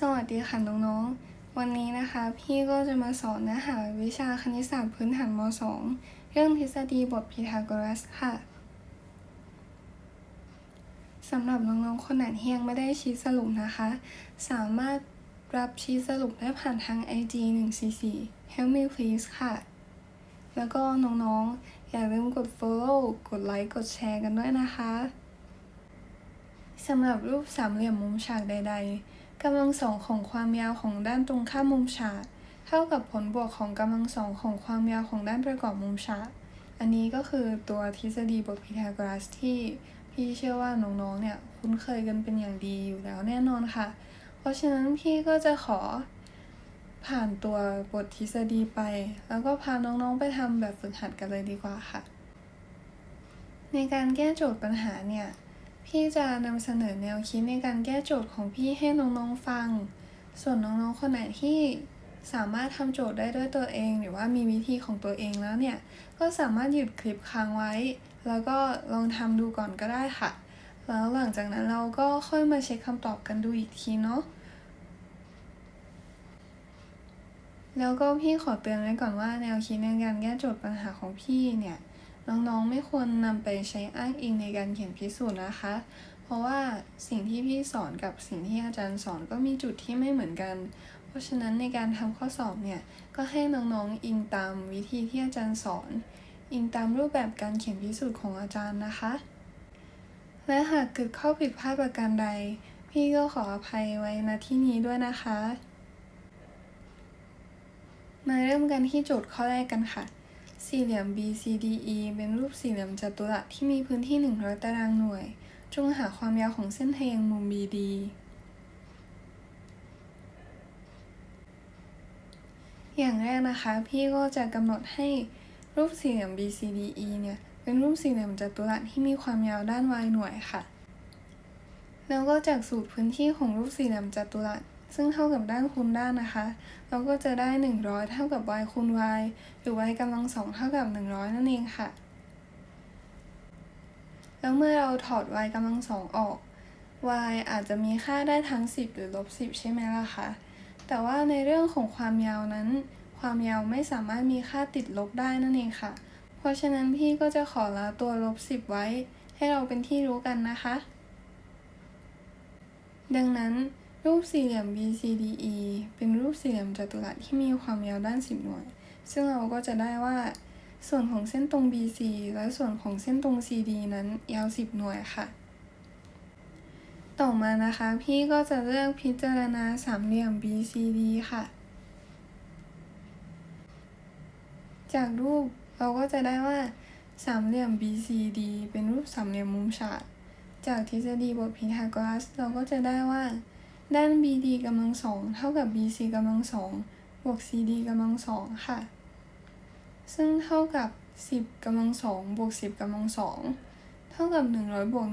สวัสดีค่ะน้องๆ วันนี้นะคะ พี่ก็จะมาสอนเนื้อหาวิชาคณิตศาสตร์พื้นฐานม .2 เรื่องทฤษฎีบทพีทาโกรัสค่ะสำหรับน้องๆ คนไหนที่ยังไม่ได้ชี้สรุปนะคะ สามารถรับชี้สรุปได้ผ่านทาง IG 144 Help me please ค่ะ แล้วก็น้องๆ อย่าลืมกด follow กดไลค์ กดแชร์กันด้วยนะคะ สำหรับรูปสามเหลี่ยมมุมฉากใด ๆ กำลังสองของความยาวของด้านตรงข้ามมุมฉากเท่ากับผลบวกของกำลังสองของความยาวของด้านประกอบมุมฉากอันนี้ก็คือตัวทฤษฎีบทพีทาโกรัสที่พี่เชื่อว่าน้องๆเนี่ยคุ้นเคยกันเป็นอย่างดีอยู่แล้วแน่นอนค่ะ เพราะฉะนั้นพี่ก็จะขอผ่านตัวบททฤษฎีไป แล้วก็พาน้องๆไปทำแบบฝึกหัดกันเลยดีกว่าค่ะ ในการแก้โจทย์ปัญหาเนี่ย พี่จะนำเสนอแนวคิดในการแก้โจทย์ของพี่ให้น้องๆฟัง ส่วนน้องๆคนไหนที่สามารถทำโจทย์ได้ด้วยตัวเอง หรือว่ามีวิธีของตัวเองแล้วเนี่ย ก็สามารถหยุดคลิปค้างไว้ แล้วก็ลองทำดูก่อนก็ได้ค่ะ แล้วหลังจากนั้นเราก็ค่อยมาเช็คคำตอบกันดูอีกทีเนาะแล้วก็พี่ขอเตือนไว้ก่อนว่าแนวคิดในการแก้โจทย์ปัญหาของพี่เนี่ย น้องๆไม่ควรนำไปใช้อ้างอิงในการเขียนพิสูจน์นะคะ เพราะว่าสิ่งที่พี่สอนกับสิ่งที่อาจารย์สอนก็มีจุดที่ไม่เหมือนกัน เพราะฉะนั้นในการทำข้อสอบเนี่ยก็ให้น้องๆอิงตามวิธีที่อาจารย์สอน อิงตามรูปแบบการเขียนพิสูจน์ของอาจารย์นะคะ และหากเกิดข้อผิดพลาดประการใด พี่ก็ขออภัยไว้ณที่นี้ด้วยนะคะ มาเริ่มกันที่โจทย์ข้อแรกกันค่ะ สี่เหลี่ยม BCDE เป็นรูปสี่เหลี่ยมจัตุรัสที่มีพื้นที่ 100 ตารางหน่วย จงหาความยาวของเส้นทแยงมุม BD อย่างแรกนะคะ พี่ก็จะกำหนดให้รูปสี่เหลี่ยม BCDE เนี่ย เป็นรูปสี่เหลี่ยมจัตุรัสที่มีความยาวด้าน y หน่วยค่ะ แล้วก็จากสูตรพื้นที่ของรูปสี่เหลี่ยมจัตุรัส ซึ่งเท่ากับด้านคูณด้านนะคะ เราก็จะได้ 100 เท่ากับ y คูณ y หรือ y กำลังสองเท่ากับ 100 นั่นเองค่ะ แล้วเมื่อเราถอด y กำลังสองออก y อาจจะมีค่าได้ทั้ง 10 หรือลบ 10 ใช่ไหมล่ะคะ แต่ว่าในเรื่องของความยาวนั้น ความยาวไม่สามารถมีค่าติดลบได้นั่นเองค่ะ เพราะฉะนั้นพี่ก็จะขอละตัวลบ 10 ไว้ ให้เราเป็นที่รู้กันนะคะ ดังนั้น รูปสี่เหลี่ยม BCDE เป็นรูปสี่เหลี่ยมจัตุรัสที่มีความยาวด้าน 10 หน่วย ซึ่งเราก็จะได้ว่า ส่วนของเส้นตรง BC และส่วนของเส้นตรง CD นั้นยาว 10 หน่วยค่ะ ต่อมานะคะ พี่ก็จะเลือกพิจารณาสามเหลี่ยม BCD ค่ะ จากรูปเราก็จะได้ว่าสามเหลี่ยม BCD เป็นรูปสามเหลี่ยมมุมฉาก จากทฤษฎีบทพีทาโกรัสเราก็จะได้ว่า ด้าน BD กำลังสองเท่ากับ BC กำลังสองบวก CD กำลังสองค่ะ ซึ่งเท่ากับ 10กำลังสองบวก 10กำลังสองเท่ากับ 100บวก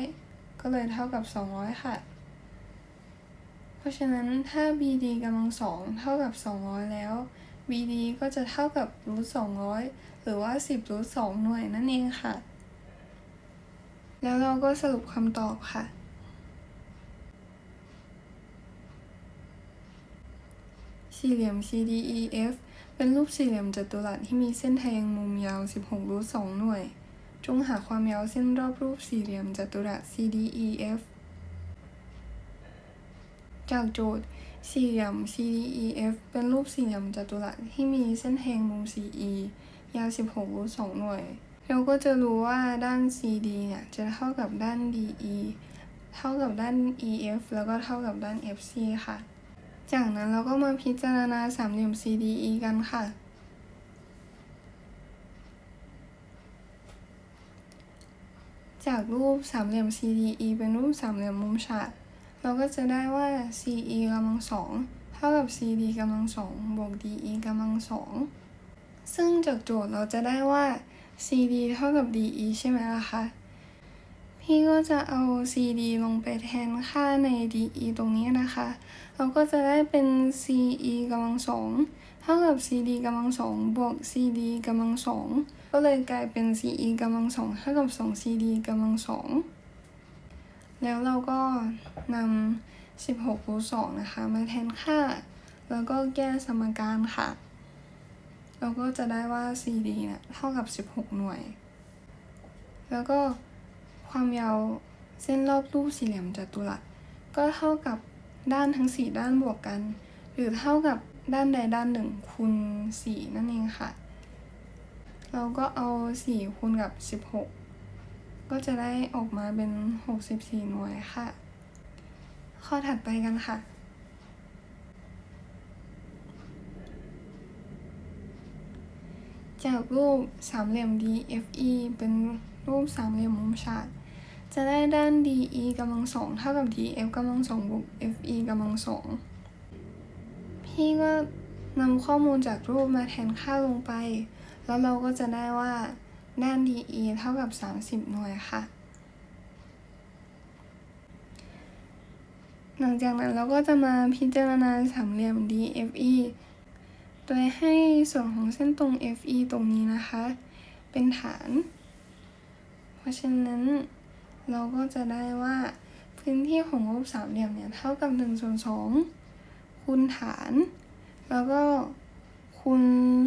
100 ก็เลยเท่ากับ 200 ค่ะ เพราะฉะนั้นถ้า BD กำลังสองเท่ากับ 200 แล้ว BD ก็จะเท่ากับรูท200 หรือว่า 10รูท2หน่วยนั่นเองค่ะ แล้วเราก็สรุปคำตอบค่ะ สี่เหลี่ยม CDEF เป็นรูปสี่เหลี่ยมจัตุรัสที่มีเส้นทแยงมุมยาว 16 รูท2หน่วย จงหาความยาวเส้นรอบรูปสี่เหลี่ยมจัตุรัส CDEF จากโจทย์สี่เหลี่ยม CDEF เป็นรูปสี่เหลี่ยมจัตุรัสที่มีเส้นแทงมุม CE ยาว 16 รูท2หน่วย เราก็จะรู้ว่าด้าน CD เนี่ยจะเท่ากับด้าน DE เท่ากับด้าน EF แล้วก็เท่ากับด้าน FC ค่ะ จากนั้นเราก็มาพิจารณาสามเหลี่ยม CDE กันค่ะ จากรูปสามเหลี่ยม CDE เป็นรูปสามเหลี่ยมมุมฉากเราก็จะได้ว่า CE กำลังสองเท่ากับ CD กำลังสองบวก DE กำลังสองซึ่งจากโจทย์เราจะได้ว่า CD เท่ากับ DE ใช่ไหมล่ะคะ พี่ก็จะเอา CD ลงไปแทนค่าใน DE ตรงนี้นะคะ เราก็จะได้เป็น CE กำลังสองเท่ากับ CD กำลังสองบวก CD กำลังสองก็เลยกลายเป็น CE กำลังสองเท่ากับ2 CD กำลังสองแล้วเราก็นำ16รูท2นะคะ มาแทนค่า แล้วก็แก้สมการค่ะ เราก็จะได้ว่า CD เนี่ยเท่ากับ 16 หน่วย แล้วก็ ความยาวเส้นรอบรูปสี่เหลี่ยมจัตุรัส ก็เท่ากับด้านทั้ง 4 ด้านบวกกัน หรือเท่ากับด้านใดด้านหนึ่งคูณ4นั่นเองค่ะ เราก็เอา 4 คูณกับ 16 ก็จะได้ออกมาเป็น 64 หน่วยค่ะ ข้อถัดไปกันค่ะจากรูปสามเหลี่ยม DFE เป็นรูปสามเหลี่ยมมุมฉาก จะได้ด้าน DE กำลังสองเท่ากับ DF กำลังสองบวก FE กำลังสองพี่ก็นำข้อมูลจากรูปมาแทนค่าลงไป แล้วเราก็จะได้ว่าด้าน DE เท่ากับ 30 หน่วยค่ะ หลังจากนั้นเราก็จะมาพิจารณาสามเหลี่ยม DFE โดยให้ส่วนของเส้นตรง FE ตรงนี้นะคะ เป็นฐาน เพราะฉะนั้น เราก็จะได้ว่าพื้นที่ของรูปสามเหลี่ยมเนี่ยเท่ากับ1ส่วน2คูณฐาน แล้วก็คูณ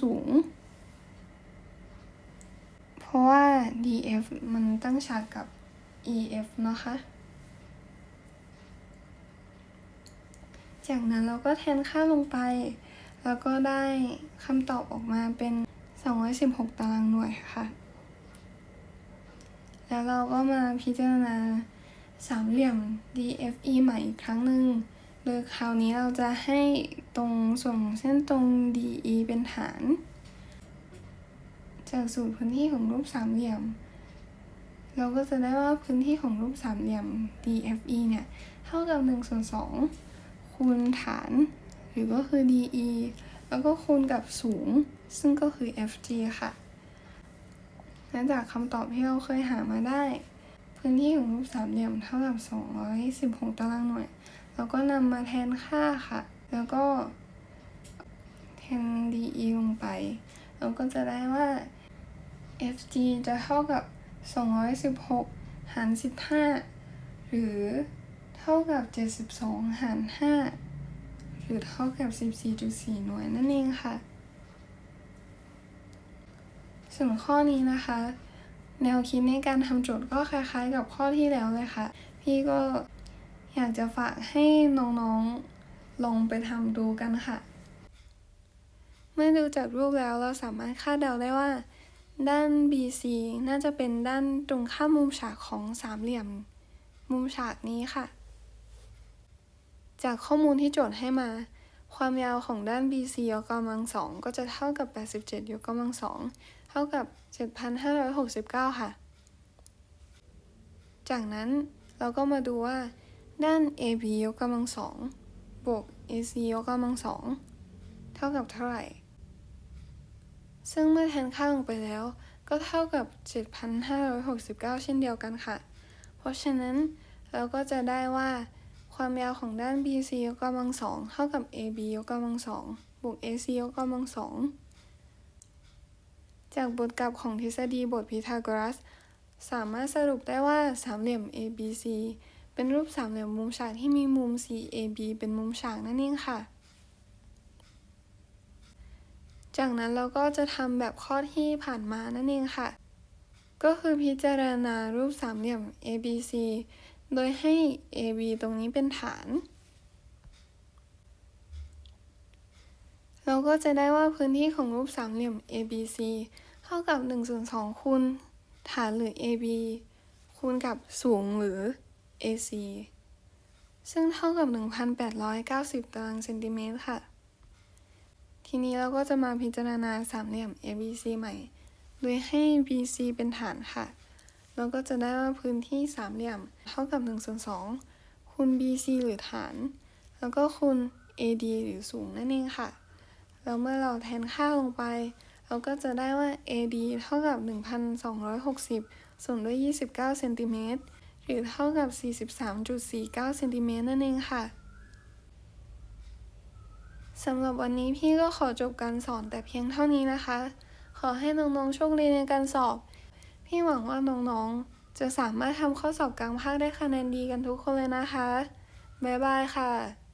สูง เพราะว่า DF มันตั้งฉากกับ EF นะคะ จากนั้นเราก็แทนค่าลงไป แล้วก็ได้คำตอบออกมาเป็น 216 ตารางหน่วยค่ะ แล้วเราก็มาพิจารณาสามเหลี่ยม DFE ใหม่อีกครั้งหนึ่ง โดยคราวนี้เราจะให้ตรงส่วนของเส้นตรง DE เป็นฐาน จากสูตรพื้นที่ของรูปสามเหลี่ยม เราก็จะได้ว่าพื้นที่ของรูปสามเหลี่ยม DFE เนี่ย เท่ากับ1ส่วน2คูณฐาน หรือก็คือ DE แล้วก็คูณกับสูง ซึ่งก็คือ FG ค่ะ และจากคำตอบที่เราเคยหามาได้ พื้นที่ของรูปสามเหลี่ยมเท่ากับ 216 ตารางหน่วย เราก็นำมาแทนค่าค่ะ แล้วก็แทน DE ลงไป เราก็จะได้ว่า FG จะเท่ากับ 216 หาร 15 หรือเท่ากับ 72 หาร 5 หรือเท่ากับ 14.4 หน่วยนั่นเองค่ะ ส่วนข้อนี้นะคะ แนวคิดในการทำโจทย์ก็คล้ายๆ กับข้อที่แล้วเลยค่ะ พี่ก็อยากจะฝากให้น้องๆลองไปทำดูกันค่ะ เมื่อดูจากรูปแล้วเราสามารถคาดเดาได้ว่า ด้าน BC น่าจะเป็นด้านตรงข้ามมุมฉากของสามเหลี่ยม มุมฉากนี้ค่ะ จากข้อมูลที่โจทย์ให้มาความยาวของด้าน BC ยกกำลังสองก็จะเท่ากับ 87 ยกกำลังสอง ท่ากับ 7,569 ค่ะ จากนั้นเราก็มาดูว่าด้าน AB ยกกำลังสองบวก AC ยกกำลังสองเท่ากับเท่าไหร่ ซึ่งเมื่อแทนค่าลงไปแล้ว ก็เท่ากับ 7,569 เช่นเดียวกันค่ะ เพราะฉะนั้นเราก็จะได้ว่าความยาวของด้าน BC ยกกำลังสองเท่ากับ AB ยกกำลังสองบวก AC ยกกำลังสอง จากบทกลับของทฤษฎีบทพีทาโกรัส สามารถสรุปได้ว่าสามเหลี่ยม ABC เป็นรูปสามเหลี่ยมมุมฉากที่มีมุม CAB เป็นมุมฉากนั่นเองค่ะ จากนั้นเราก็จะทำแบบข้อที่ผ่านมานั่นเองค่ะ ก็คือพิจารณารูปสามเหลี่ยม ABC โดยให้ AB ตรงนี้เป็นฐาน เราก็จะได้ว่าพื้นที่ของรูปสามเหลี่ยม ABC เท่ากับ 1 ส่วน2คูณฐานหรือ AB คูณกับสูงหรือ AC ซึ่งเท่ากับ 1,890 ตารางเซนติเมตรค่ะ ทีนี้เราก็จะมาพิจารณาสามเหลี่ยม ABC ใหม่ โดยให้ BC เป็นฐานค่ะ เราก็จะได้ว่าพื้นที่สามเหลี่ยมเท่ากับ1ส่วน2คูณ BC หรือฐาน แล้วก็คูณ AD หรือสูงนั่นเองค่ะ แล้วเมื่อเราแทนค่าลงไป เราก็จะได้ว่า AD เท่ากับ 1,260 ส่วนด้วย 29เซนติเมตรหรือเท่ากับ 43.49เซนติเมตรนั่นเองค่ะ สำหรับวันนี้พี่ก็ขอจบการสอนแต่เพียงเท่านี้นะคะ ขอให้น้องๆโชคดีในการสอบ พี่หวังว่าน้องๆ จะสามารถทำข้อสอบกลางภาคได้คะแนนดีกันทุกคนเลยนะคะ บ๊ายบายค่ะ